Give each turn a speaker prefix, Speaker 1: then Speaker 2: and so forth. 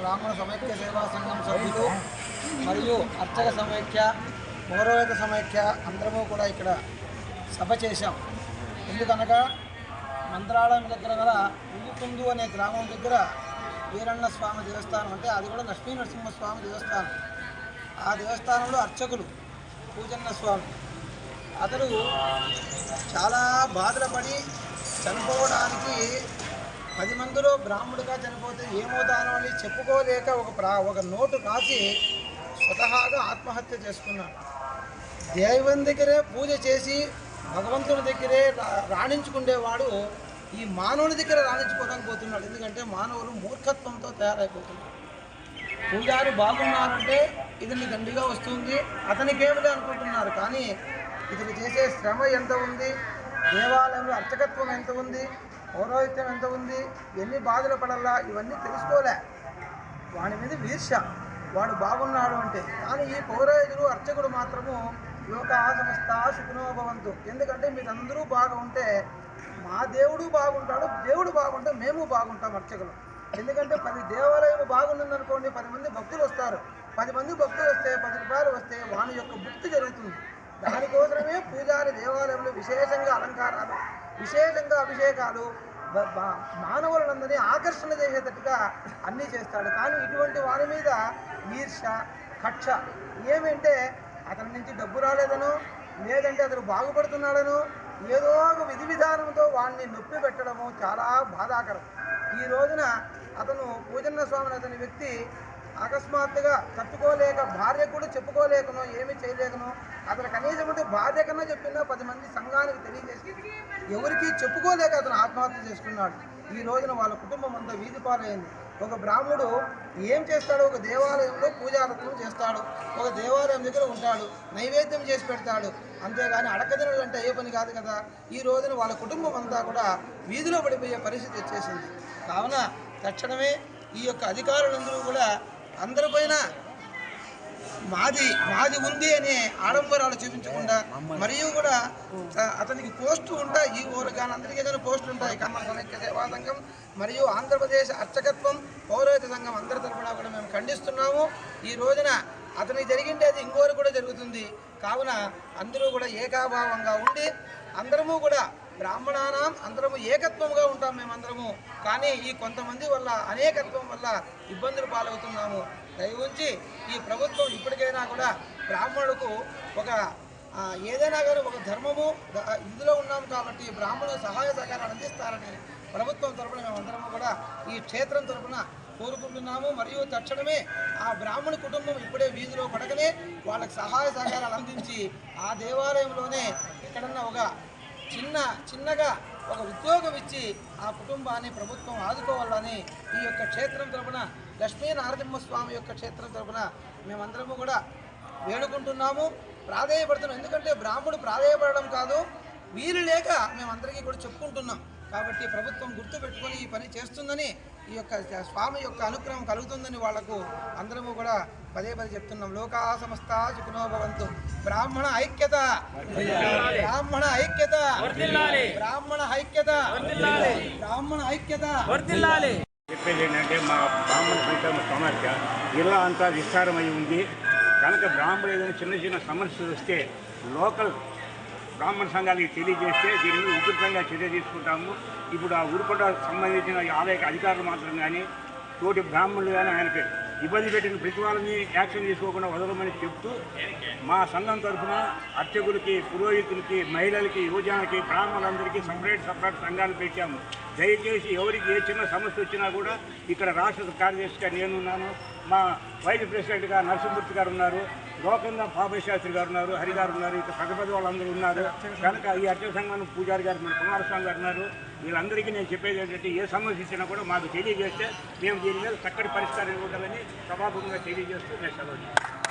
Speaker 1: బ్రాహ్మణ సమైక్య దేవాసంగం చదువులు మరియు అర్చక సమైక్య పౌరవేత సమైక్య అందరము కూడా ఇక్కడ సభ చేశాం. ఎందుకనగా మంత్రాలయం దగ్గర గల ఉల్లుకుందు అనే గ్రామం దగ్గర వీరన్న స్వామి దేవస్థానం అంటే అది కూడా లక్ష్మీ నరసింహస్వామి దేవస్థానం. ఆ దేవస్థానంలో అర్చకులు పూజన్న స్వామి. అతడు చాలా బాధలు పడి చనిపోవడానికి పది మందిలో బ్రాహ్మడుగా చనిపోతే ఏమవుతానో అని చెప్పుకోలేక ఒక ప్రా ఒక నోటు రాసి స్వతహాగా ఆత్మహత్య చేసుకున్నాడు. దైవం దగ్గరే పూజ చేసి భగవంతుని దగ్గరే రా- రాణించుకునేవాడు ఈ మానవుని దగ్గర రాణించుకోలేకపోతున్నాడు ఎందుకంటే మానవులు మూర్ఖత్వంతో తయారైపోతున్నారు. పూజారి బాగున్నారంటే ఇతని దండిగా వస్తుంది. అతనికేమిలే అనుకుంటున్నారు? కానీ ఇతను చేసే శ్రమ ఎంత ఉంది? దేవాలయంలో అర్చకత్వం ఎంత ఉంది? పౌరోహిత్యం ఎంత ఉంది? ఎన్ని బాధలు పడాలా ఇవన్నీ తెలుసుకోలే. వాడి మీద వీర్ష వాడు బాగున్నాడు అంటే. కానీ ఈ పౌరోహితుడు అర్చకుడు మాత్రము లోక సమస్త సుఖనో భవంతు. ఎందుకంటే మీరందరూ బాగా ఉంటే మా దేవుడు బాగుంటాడు దేవుడు బాగుంటే మేము బాగుంటాం అర్చకులు. ఎందుకంటే పది దేవాలయం బాగుందనుకోండి పది మంది భక్తులు వస్తారు. పది మంది భక్తులు వస్తే పది రూపాయలు వస్తే వాని యొక్క భక్తి జరుగుతుంది. దానికోసమే పూజారి దేవాలయంలో విశేషంగా అలంకారాలు. విశేషంగా అభిషేకాలు మానవులందరినీ ఆకర్షణ చేసేటట్టుగా అన్నీ చేస్తాడు. కానీ ఇటువంటి వారి మీద ఈర్ష కక్ష ఏమంటే అతని నుంచి డబ్బు రాలేదనో లేదంటే అతను బాగుపడుతున్నాడనో ఏదో ఒక విధి విధానంతో వాడిని నొప్పి పెట్టడము చాలా బాధాకరం. ఈ రోజున అతను పూజన్న స్వామి అతని వ్యక్తి అకస్మాత్తుగా తట్టుకోలేక భార్య కూడా చెప్పుకోలేకనో ఏమీ చేయలేకనో అతను కనీసం అంటే భార్య కన్నా చెప్పినా పది మంది ఎవరికి చెప్పుకోలేక అతను ఆత్మహత్య చేసుకున్నాడు. ఈ రోజున వాళ్ళ కుటుంబం అంతా వీధి పాలైంది. ఒక బ్రాహ్మడు ఏం చేస్తాడు ఒక దేవాలయంలో పూజారత్నం చేస్తాడు. ఒక దేవాలయం దగ్గర ఉంటాడు. నైవేద్యం చేసి పెడతాడు. అంతేగాని అడకదినలు అంటే ఏ పని కాదు కదా? ఈ రోజున వాళ్ళ కుటుంబం అంతా కూడా వీధిలో పడిపోయే పరిస్థితి వచ్చేసింది. కావున తక్షణమే ఈ యొక్క అధికారులందరూ కూడా అందరిపైన మాది మాది ఉంది అనే ఆడంబరాలు చూపించకుండా మరియు కూడా అతనికి పోస్టు ఉంటాయి. ఈ ఊరు కానీ అందరికీ కానీ పోస్టులు ఉంటాయి. కమ్మ సమైక్య సేవా సంఘం మరియు ఆంధ్రప్రదేశ్ అర్చకత్వం పౌరోహిత సంఘం అందరి తరపున కూడా మేము ఖండిస్తున్నాము. ఈ రోజున అతనికి జరిగిండేది ఇంకోరు కూడా జరుగుతుంది. కావున అందరూ కూడా ఏకాభావంగా ఉండి అందరము కూడా బ్రాహ్మణానం అందరము ఏకత్వంగా ఉంటాం మేమందరము. కానీ ఈ కొంతమంది వల్ల అనేకత్వం వల్ల ఇబ్బందులు పాలవుతున్నాము. దయవుంచి ఈ ప్రభుత్వం ఇప్పటికైనా కూడా బ్రాహ్మణులకు ఒక ఏదైనా కానీ ఒక ధర్మము ఇందులో ఉన్నాం కాబట్టి బ్రాహ్మణులు సహాయ సహకారాలు అందిస్తారని ప్రభుత్వం తరపున మేమందరము కూడా ఈ క్షేత్రం తరపున కోరుకుంటున్నాము. మరియు తక్షణమే ఆ బ్రాహ్మణ కుటుంబం ఇప్పుడే వీధిలో పడకనే వాళ్ళకి సహాయ సహకారాలు అందించి ఆ దేవాలయంలోనే ఎక్కడన్నా ఒక చిన్న చిన్నగా ఒక ఉద్యోగం ఇచ్చి ఆ కుటుంబాన్ని ప్రభుత్వం ఆదుకోవాలని ఈ యొక్క క్షేత్రం తరపున లక్ష్మీ నారసింహస్వామి యొక్క క్షేత్రం తరపున మేమందరము కూడా వేడుకుంటున్నాము. ప్రాధేయపడుతున్నాం. ఎందుకంటే బ్రాహ్మడు ప్రాధేయపడడం కాదు వీలు లేక మేమందరికీ కూడా చెప్పుకుంటున్నాం. కాబట్టి ప్రభుత్వం గుర్తుపెట్టుకొని ఈ పని చేస్తుందని ఈ యొక్క స్వామి యొక్క అనుగ్రహం కలుగుతుందని వాళ్ళకు అందరము కూడా పదే పదే చెప్తున్నాం. లోకా సమస్త సుఖనో భవంతు. బ్రాహ్మణ ఐక్యత. బ్రాహ్మణ ఐక్యత. బ్రాహ్మణ ఐక్యత. బ్రాహ్మణ ఐక్యత.
Speaker 2: చెప్పేది ఏంటంటే మా బ్రాహ్మణ సంక్షేమ సమాఖ్య ఇలా అంతా విస్తారమై ఉంది. కనుక బ్రాహ్మణులు ఏదైనా చిన్న చిన్న సమస్యలు వస్తే లోకల్ బ్రాహ్మణ సంఘానికి తెలియజేస్తే దీని మీద ఉధృతంగా చర్య తీసుకుంటాము. ఇప్పుడు ఆ ఊరుకొండ సంబంధించిన ఆలయ అధికారులు మాత్రం కానీ తోటి బ్రాహ్మణులు కానీ ఆయనకి ఇబ్బంది పెట్టిన ప్రతి వాళ్ళని యాక్షన్ తీసుకోకుండా వదలమని చెప్తూ మా సంఘం తరఫున అర్చకులకి పురోహితులకి మహిళలకి యువజనకి బ్రాహ్మణులందరికీ సపరేట్ సపరేట్ సంఘాలు పెట్టాము. దయచేసి ఎవరికి ఏ చిన్న సమస్య వచ్చినా కూడా ఇక్కడ రాష్ట్ర కార్యదర్శిగా నేనున్నాను. మా వైస్ ప్రెసిడెంట్గా నరసింహమూర్తి గారు ఉన్నారు. లోకంగా బాబాయ్ శాస్త్రి గారు ఉన్నారు హరిగారు ఉన్నారు ఇక పెద్ద పెద్ద వాళ్ళందరూ ఉన్నారు. కనుక ఈ అర్చక సంఘం పూజారి గారు మన కుమారస్వామి గారు ఉన్నారు. వీళ్ళందరికీ నేను చెప్పేది ఏంటంటే ఏ సమస్య ఇచ్చినా కూడా మాకు తెలియజేస్తే మేము దీని మీద చక్కటి పరిష్కారం ఇవ్వగలని సభాముఖంగా తెలియజేస్తూ నేను సెలవు